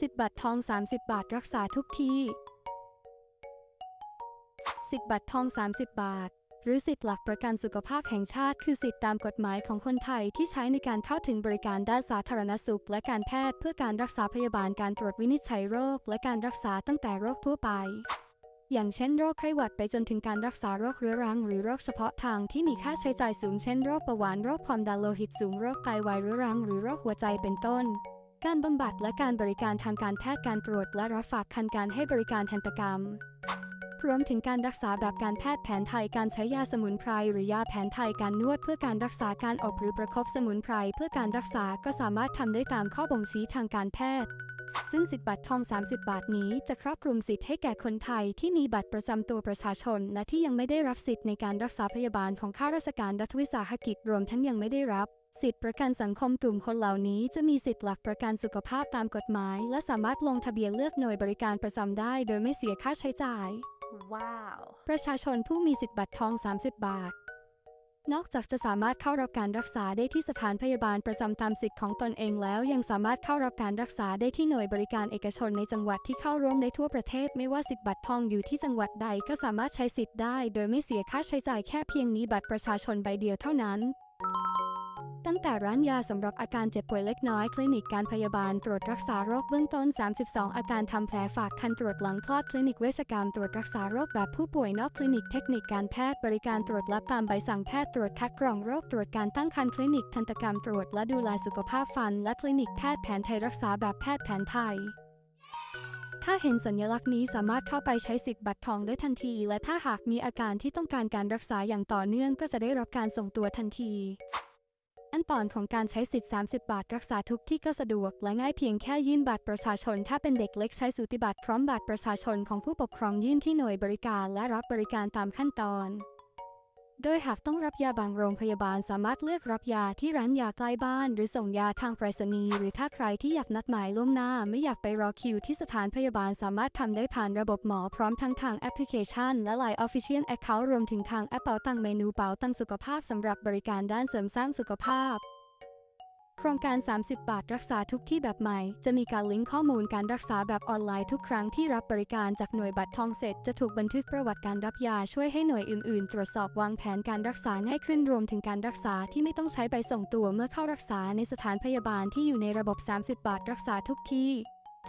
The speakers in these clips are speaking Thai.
สิทธิ์บัตรทอง 30 บาทรักษาทุกที่สิทธิ์บัตรทอง 30 บาท หรือสิทธิหลักประกันสุขภาพแห่งชาติคือสิทธิตามกฎหมายของคนไทยที่ใช้ในการเข้าถึงบริการด้านสาธารณสุข และการแพทย์เพื่อการรักษาพยาบาลการตรวจวินิจฉัยโรค และการรักษาตั้งแต่โรคทั่วไปอย่างเช่นโรคไข้หวัดไปจนถึงการรักษาโรคเรื้อรังหรือโรคเฉพาะทางที่มีค่าใช้จ่ายสูงเช่นโรคเบาหวานโรคความดันโลหิตสูงโรคไตวายเรื้อรังหรือโรคหัวใจเป็นต้น การบำบัดและการบริการทางการแพทย์การตรวจและรับฝากคันการให้บริการทันตกรรม รวมถึงการรักษาแบบการแพทย์แผนไทยการใช้ยาสมุนไพรหรือยาแผนไทยการนวดเพื่อการรักษาการอบหรือประคบสมุนไพรเพื่อการรักษาก็สามารถทำได้ตามข้อบ่งชี้ทางการแพทย์ ซึ่งสิทธิบัตรทอง 30 บาทนี้จะครอบคลุมสิทธิ์ให้แก่คนไทยที่มีบัตรประจำตัวประชาชน และที่ยังไม่ได้รับสิทธิ์ในการรักษาพยาบาลของข้าราชการรัฐวิสาหกิจรวมทั้งยังไม่ได้รับสิทธิประกันสังคมกลุ่มคนเหล่านี้จะมีสิทธิ์หลักประกันสุขภาพตามกฎหมาย และสามารถลงทะเบียนเลือกหน่วยบริการประจำได้ โดยไม่เสียค่าใช้จ่าย ว้าว ประชาชนผู้มีสิทธิ์บัตรทอง 30 บาท นอกจากจะสามารถเข้ารับการรักษาได้ที่สถานพยาบาลประจำตามสิทธิ์ของตนเองแล้ว ยังสามารถเข้ารับการรักษาได้ที่หน่วยบริการเอกชนในจังหวัดที่เข้าร่วมได้ทั่วประเทศ ไม่ว่าสิทธิ์บัตรทองอยู่ที่จังหวัดใดก็สามารถใช้สิทธิ์ได้ โดยไม่เสียค่าใช้จ่ายแค่เพียงนี้บัตรประชาชนใบเดียวเท่านั้น ตั้งแต่ร้านยาสำหรับอาการเจ็บป่วยเล็กน้อยคลินิกการพยาบาลตรวจรักษาโรคเบื้องต้น 32 อาการทำแผลฝากคันตรวจหลังคลอดคลินิกเวชกรรมตรวจรักษาโรคแบบผู้ป่วยนอกคลินิกเทคนิคการแพทย์บริการตรวจรับตามใบสั่งแพทย์ตรวจคัดกรองโรคตรวจการตั้งครรภ์คลินิกทันตกรรมตรวจและดูแลสุขภาพฟัน และคลินิกแพทย์แผนไทยรักษาแบบแพทย์แผนไทยถ้าเห็นสัญลักษณ์นี้สามารถเข้าไปใช้สิทธิ์บัตรทองได้ทันที และถ้าหากมีอาการที่ต้องการการรักษาอย่างต่อเนื่องก็จะได้รับการส่งตัวทันที ขั้นตอนของการใช้สิทธิ์ 30 บาท รักษาทุกที่ก็สะดวก และง่ายเพียงแค่ยื่นบัตรประชาชน ถ้าเป็นเด็กเล็กใช้สูติบัตรพร้อมบัตรประชาชนของผู้ปกครองยื่นที่หน่วยบริการและรับบริการตามขั้นตอน โดยหากต้องรับยาบางโรงพยาบาลสามารถเลือกรับยาที่ร้านยาใกล้บ้าน หรือส่งยาทางไปรษณีย์หรือถ้าใครที่อยากนัดหมายล่วงหน้าไม่อยากไปรอคิวที่สถานพยาบาลสามารถทำได้ผ่านระบบหมอพร้อมทั้งทางแอปพลิเคชัน และ Line Official Account รวมถึงทางแอปเป๋าตังเมนูเป๋าตังสุขภาพสำหรับบริการด้านเสริมสร้างสุขภาพ ครงการ 30 บาทรักษาทุกที่แบบใหม่ จะมีการลิงก์ข้อมูลการรักษาแบบออนไลน์ทุกครั้งที่รับบริการจากหน่วยบัตรทองเสร็จ จะถูกบันทึกประวัติการรับยาช่วยให้หน่วยอื่นๆ ตรวจสอบวางแผนการรักษาง่ายขึ้นรวมถึงการรักษาที่ไม่ต้องใช้ใบส่งตัวเมื่อเข้ารักษาในสถานพยาบาลที่อยู่ในระบบ 30 บาทรักษาทุกที่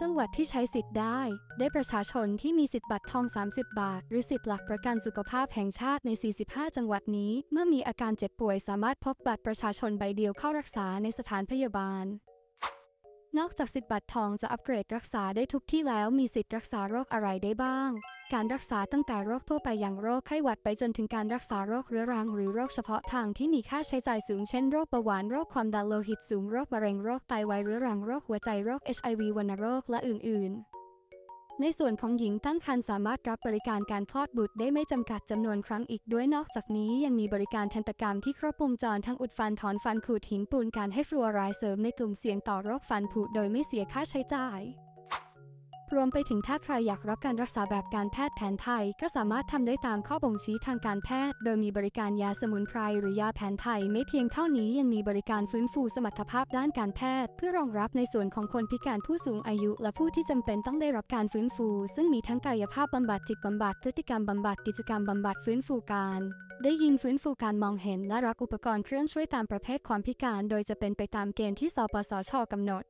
จังหวัดที่ใช้สิทธิ์ได้ ได้ประชาชนที่มีสิทธิ์บัตรทอง 30 บาท หรือสิทธิ์หลักประกันสุขภาพแห่งชาติใน 45 จังหวัดนี้ เมื่อมีอาการเจ็บป่วยสามารถพบบัตรประชาชนใบเดียวเข้ารักษาในสถานพยาบาล นอกจากสิทธิ์บัตรทองจะอัปเกรดรักษาได้ทุกที่แล้วมีสิทธิ์รักษาโรคอะไรได้บ้าง การรักษาตั้งแต่โรคทั่วไปอย่างโรคไข้หวัดไปจนถึงการรักษาโรคเรื้อรังหรือโรคเฉพาะทางที่มีค่าใช้จ่ายสูงเช่นโรคเบาหวานโรคความดันโลหิตสูงโรคมะเร็งโรคไตวายเรื้อรังโรคหัวใจโรค HIV วัณโรคและอื่นๆ ในส่วนของหญิงตั้งครรภ์สามารถรับบริการการคลอดบุตรได้ไม่จำกัดจำนวนครั้งอีกด้วยนอกจากนี้ยังมีบริการทันตกรรมที่ครอบวงจรทั้งอุดฟันถอนฟันขูดหินปูนการให้ฟลูออไรด์เสริมในกลุ่มเสี่ยงต่อโรคฟันผุโดยไม่เสียค่าใช้จ่าย รวมไปถึงถ้าใครอยากรับการรักษาแบบการแพทย์แผนไทย ก็สามารถทำได้ตามข้อบ่งชี้ทางการแพทย์ โดยมีบริการยาสมุนไพรหรือยาแผนไทย ไม่เพียงเท่านี้ยังมีบริการฟื้นฟูสมรรถภาพด้านการแพทย์ เพื่อรองรับในส่วนของคนพิการผู้สูงอายุ และผู้ที่จำเป็นต้องได้รับการฟื้นฟู ซึ่งมีทั้งกายภาพบำบัดจิตบำบัดพฤติกรรมบำบัดกิจกรรมบำบัดฟื้นฟูการได้ยินฟื้นฟูการมองเห็นและรักอุปกรณ์เครื่องช่วยตามประเภทความพิการ โดยจะเป็นไปตามเกณฑ์ที่สปสชกำหนด